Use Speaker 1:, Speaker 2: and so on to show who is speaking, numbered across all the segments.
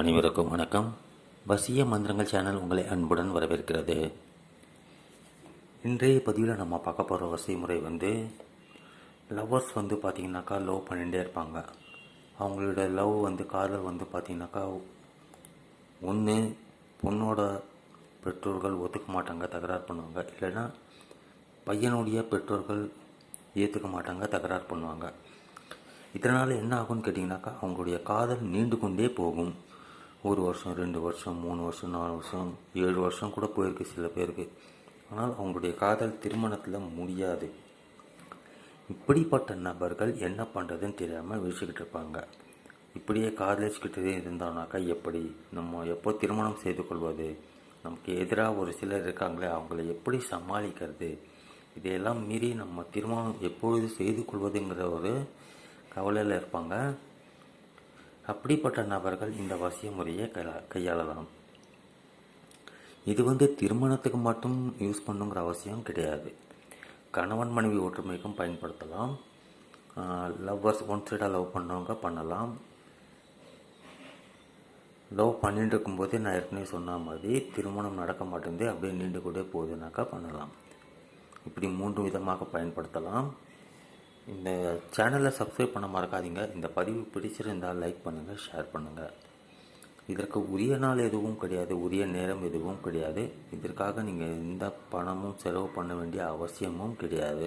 Speaker 1: அனைவருக்கும் வணக்கம். வசிய மந்திரங்கள் சேனல் உங்களை அன்புடன் வரவேற்கிறது. இன்றைய பதிவில் நம்ம பார்க்க போகிற வசதி முறை வந்து லவ்வர்ஸ் வந்து பார்த்திங்கனாக்கா லவ் பண்ணிகிட்டே இருப்பாங்க. அவங்களோட லவ் வந்து காதல் வந்து பார்த்திங்கனாக்கா ஒன்று பொண்ணோட பெற்றோர்கள் ஒத்துக்க மாட்டாங்க தகராறு பண்ணுவாங்க. இல்லைன்னா பையனுடைய பெற்றோர்கள் ஏற்றுக்க மாட்டாங்க தகராறு பண்ணுவாங்க. இதனால் என்ன ஆகும்னு கேட்டிங்கனாக்கா அவங்களுடைய காதல் நீண்டு கொண்டே போகும். ஒரு வருஷம் ரெண்டு வருஷம் மூணு வருஷம் நாலு வருஷம் ஏழு வருஷம் கூட போயிருக்கு சில பேருக்கு. ஆனால் அவங்களுடைய காதல் திருமணத்தில் முடியாது. இப்படிப்பட்ட நபர்கள் என்ன பண்ணுறதுன்னு தெரியாமல் வீசிக்கிட்டு இருப்பாங்க. இப்படியே காதலிச்சுக்கிட்டே இருந்தானாக்கா எப்படி? நம்ம எப்போ திருமணம் செய்து கொள்வது? நமக்கு எதிராக ஒரு சிலர் இருக்காங்களே அவங்கள எப்படி சமாளிக்கிறது? இதையெல்லாம் மீறி நம்ம திருமணம் எப்பொழுது செய்து கொள்வதுங்கிற ஒரு கவலையில் இருப்பாங்க. அப்படிப்பட்ட நபர்கள் இந்த வசிய முறையை கையா கையாளலாம். இது வந்து திருமணத்துக்கு மட்டும் யூஸ் பண்ணுங்கிற அவசியம் கிடையாது. கணவன் மனைவி ஒற்றுமைக்கும் பயன்படுத்தலாம். லவ்வர்ஸ் ஒன் சைடாக லவ் பண்ணவங்க பண்ணலாம். லவ் பண்ணிட்டு இருக்கும்போதே நான் ஏற்கனவே சொன்ன மாதிரி திருமணம் நடக்க மாட்டேங்குது அப்படியே நீண்டு கூட போகுதுனாக்கா பண்ணலாம். இப்படி மூன்று விதமாக பயன்படுத்தலாம். இந்த சேனலை சப்ஸ்கிரைப் பண்ண மறக்காதீங்க. இந்த பதிவு பிடிச்சிருந்தால் லைக் பண்ணுங்கள் ஷேர் பண்ணுங்கள் இதற்கு உரிய நாள் எதுவும் கிடையாது உரிய நேரம் எதுவும் கிடையாது. இதற்காக நீங்கள் எந்த பணமும் செலவு பண்ண வேண்டிய அவசியமும் கிடையாது.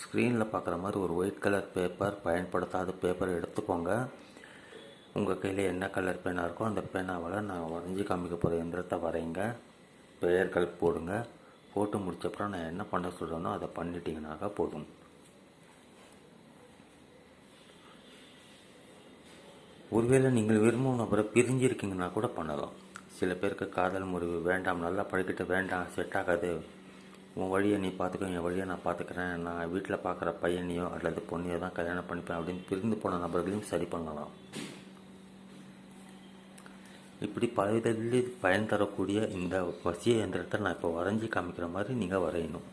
Speaker 1: ஸ்க்ரீனில் பார்க்குற மாதிரி ஒரு ஒயிட் கலர் பேப்பர் பயன்படுத்தாத பேப்பர் எடுத்துக்கோங்க. உங்கள் கையில் என்ன கலர் பேனாக இருக்கோ அந்த பேனாவால் நான் வரைஞ்சி காமிக்க போகிற எந்திரத்தை வரைங்க. பெயர்கள் போடுங்க. போட்டு முடிச்சப்பறம் நான் என்ன பண்ண சொல்கிறேனோ அதை பண்ணிட்டீங்கனாக்கா போதும். ஒருவேளை நீங்கள் விரும்பும் நபரை பிரிஞ்சிருக்கீங்கன்னா கூட பண்ணலாம். சில பேருக்கு காதல் முறிவு வேண்டாம் நல்லா படிக்கிட்டு வேண்டாம் செட் ஆகாது. உன் வழியை நீ பார்த்துக்கோ என் வழியை நான் பார்த்துக்கிறேன். நான் வீட்டில் பார்க்குற பையனையோ அல்லது பொண்ணையோ தான் கல்யாணம் பண்ணிப்பேன் அப்படின்னு பிரிந்து போன நபர்களையும் சரி பண்ணலாம். இப்படி பலவிதத்தில் பயன் தரக்கூடிய இந்த வசிய இயந்திரத்தை நான் இப்போ வரைஞ்சி காமிக்கிற மாதிரி நீங்கள் வரையணும்.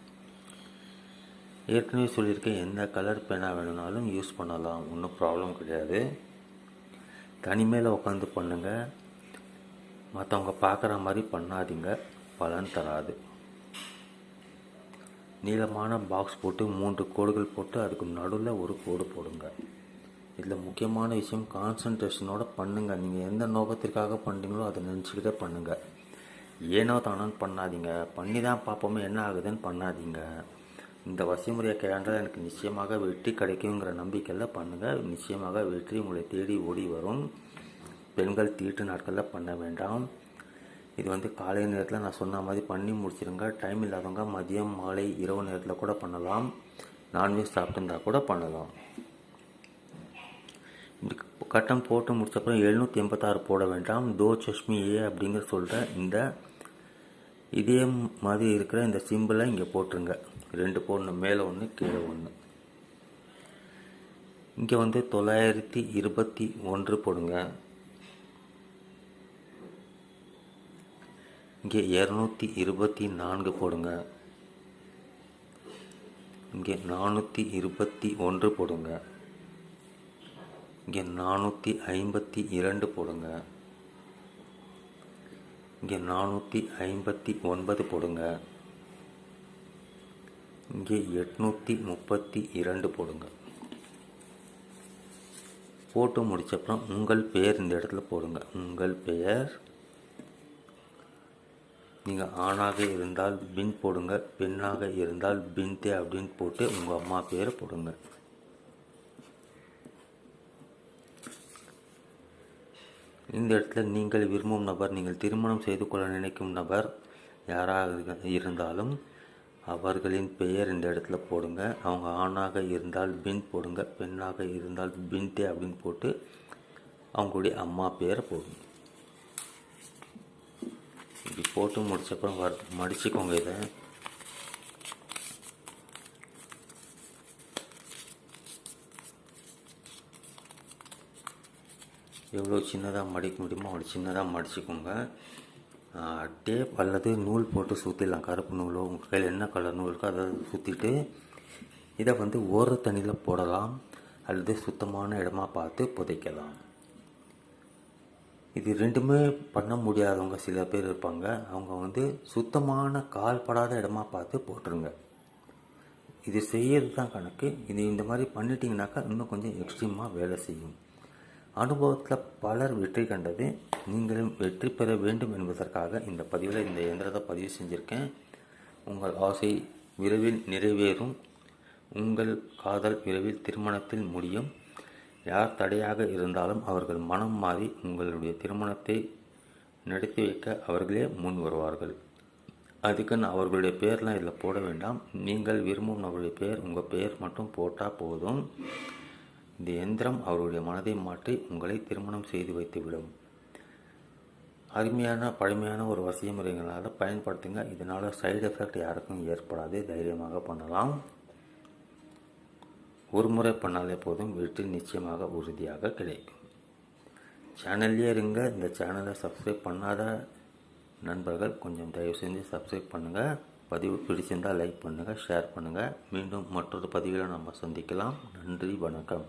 Speaker 1: ஏற்கனவே சொல்லியிருக்கேன் எந்த கலர் பேனா வேணும்னாலும் யூஸ் பண்ணலாம். ஒன்றும் ப்ராப்ளம் கிடையாது. தனிமையில் உட்காந்து பண்ணுங்கள் மற்றவங்க பார்க்குற மாதிரி பண்ணாதீங்க. பலன் தராது. நீளமான பாக்ஸ் போட்டு மூன்று கோடுகள் போட்டு அதுக்கு நடுவில் ஒரு கோடு போடுங்க. இதில் முக்கியமான விஷயம் கான்சன்ட்ரேஷனோட பண்ணுங்கள் நீங்கள் எந்த நோக்கத்திற்காக பண்ணுறீங்களோ அதை நினச்சிக்கிட்டே பண்ணுங்கள் ஏனோ தானோன்னு பண்ணாதீங்க. பண்ணி தான் பார்ப்போமே என்ன ஆகுதுன்னு பண்ணாதீங்க. இந்த வசிமுறையை கையாண்டால் எனக்கு நிச்சயமாக வெற்றி கிடைக்குங்கிற நம்பிக்கையில் பண்ணுங்கள் நிச்சயமாக வெற்றி உங்களை தேடி ஓடி வரும். பெண்கள் தீட்டு நாட்களில் பண்ண வேண்டாம். இது வந்து காலை நேரத்தில் நான் சொன்ன மாதிரி பண்ணி முடிச்சிருங்க. டைம் இல்லாதவங்க மதியம் மாலை இரவு நேரத்தில் கூட பண்ணலாம். நான்வெஜ் சாப்பிட்டுருந்தா கூட பண்ணலாம். இப்படி கட்டம் போட்டு முடிச்சப்பறம் எழுநூற்றி எண்பத்தாறு போட வேண்டாம். தோ சஷ்மி ஏ அப்படிங்கிற சொல்கிற இந்த இதே மாதிரி இருக்கிற இந்த சிம்பிளை இங்கே போட்டுருங்க. ரெண்டு போடணும் மேலே ஒன்று கீழே ஒன்று இங்கே வந்து தொள்ளாயிரத்தி இருபத்தி ஒன்று போடுங்க. இங்கே இரநூத்தி இருபத்தி நான்கு போடுங்க. இங்கே நானூற்றி இருபத்தி ஒன்று போடுங்க. இங்கே நானூற்றி ஐம்பத்தி இரண்டு போடுங்க. இங்கே நானூற்றி ஐம்பத்தி ஒன்பது போடுங்க. இங்கே எட்நூற்றி முப்பத்தி இரண்டு போடுங்க. போட்டு முடிச்சப்பறம் உங்கள் பெயர் இந்த இடத்துல போடுங்க. உங்கள் பெயர் நீங்கள் ஆணாக இருந்தால் பின் போடுங்க. பெண்ணாக இருந்தால் பின்தே அப்படின்னு போட்டு உங்கள் அம்மா பேரை போடுங்க. இந்த இடத்துல நீங்கள் விரும்பும் நபர் நீங்கள் திருமணம் செய்து கொள்ள நினைக்கும் நபர் யாராக இருந்தாலும் அவர்களின் பெயர் இந்த இடத்துல போடுங்க. அவங்க ஆணாக இருந்தால் பின் போடுங்க பெண்ணாக இருந்தால் பின்தே அப்படின்னு போட்டு அவங்களுடைய அம்மா பேரை போடுங்க. இப்படி போட்டு முடிச்சப்பறம் வர மடிச்சுக்கோங்க இதை. எவ்வளோ சின்னதாக மடிக்க முடியுமோ அவ்வளோ சின்னதாக மடிச்சுக்கோங்க. டேப் அல்லது நூல் போட்டு சுற்றிடலாம். கருப்பு நூலோ உங்கள் கையில் என்ன கலர் நூல் இருக்கோ அதை சுற்றிட்டு இதை வந்து ஓர தண்ணியில் போடலாம். அல்லது சுத்தமான இடமா பார்த்து புதைக்கலாம். இது ரெண்டுமே பண்ண முடியாதவங்க சில பேர் இருப்பாங்க. அவங்க வந்து சுத்தமான கால்படாத இடமா பார்த்து போட்டுருங்க. இது செய்யறது தான் கணக்கு. இது இந்த மாதிரி பண்ணிட்டீங்கனாக்கா இன்னும் கொஞ்சம் எக்ஸ்ட்ரீமாக வேலை செய்யும். அனுபவத்தில் பலர் வெற்றி கண்டது நீங்களும் வெற்றி பெற வேண்டும் என்பதற்காக இந்த பதிவில் இந்த இயந்திரத்தை பதிவு செஞ்சுருக்கேன். உங்கள் ஆசை விரைவில் நிறைவேறும். உங்கள் காதல் விரைவில் திருமணத்தில் முடியும். யார் தடையாக இருந்தாலும் அவர்கள் மனம் மாறி உங்களுடைய திருமணத்தை நடத்தி வைக்க அவர்களே முன் வருவார்கள். அதுக்குன்னு அவர்களுடைய பேர்லாம் இதில் போட வேண்டாம். நீங்கள் விரும்பும் அவருடைய பெயர் உங்கள் பெயர் மட்டும் போட்டால் போதும். இந்த எந்திரம் அவருடைய மனதை மாற்றி உங்களை திருமணம் செய்து வைத்துவிடும். அருமையான பழமையான ஒரு வசிய முறைகளால் பயன்படுத்துங்க. இதனால் சைடு எஃபெக்ட் யாருக்கும் ஏற்படாது. தைரியமாக பண்ணலாம். ஒரு முறை பண்ணாலே போதும். வெற்றி நிச்சயமாக உறுதியாக கிடைக்கும். சேனல்லே இருங்க. இந்த சேனலை சப்ஸ்கிரைப் பண்ணாத நண்பர்கள் கொஞ்சம் தயவு செஞ்சு சப்ஸ்கிரைப் பண்ணுங்கள் பதிவு பிடிச்சிருந்தால் லைக் பண்ணுங்கள் ஷேர் பண்ணுங்கள் மீண்டும் மற்றொரு பதிவில் நம்ம சந்திக்கலாம். நன்றி வணக்கம்.